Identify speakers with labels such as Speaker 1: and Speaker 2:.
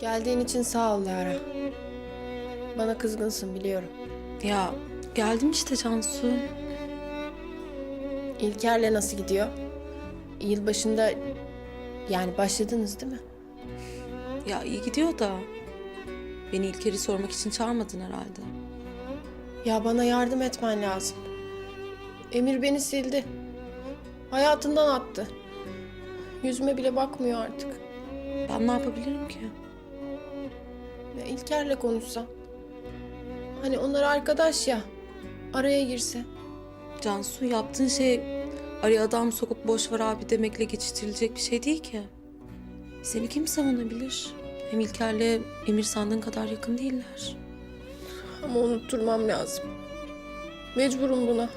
Speaker 1: Geldiğin için sağ ol Lara. Bana kızgınsın biliyorum.
Speaker 2: Ya geldim işte Cansu.
Speaker 1: İlker'le nasıl gidiyor? Yılbaşında yani başladınız değil mi?
Speaker 2: Ya iyi gidiyor da. Beni İlker'i sormak için çağırmadın herhalde.
Speaker 1: Ya bana yardım etmen lazım. Emir beni sildi. Hayatından attı. Yüzüme bile bakmıyor artık.
Speaker 2: Ben ne yapabilirim ki?
Speaker 1: Ya İlker'le konuşsam. Hani onlar arkadaş ya. Araya girse.
Speaker 2: Cansu yaptığın şey araya adam sokup boş ver abi demekle geçiştirilecek bir şey değil ki. Seni kim savunabilir? Hem İlker'le Emir sandığın kadar yakın değiller.
Speaker 1: Ama unutturmam lazım. Mecburum buna.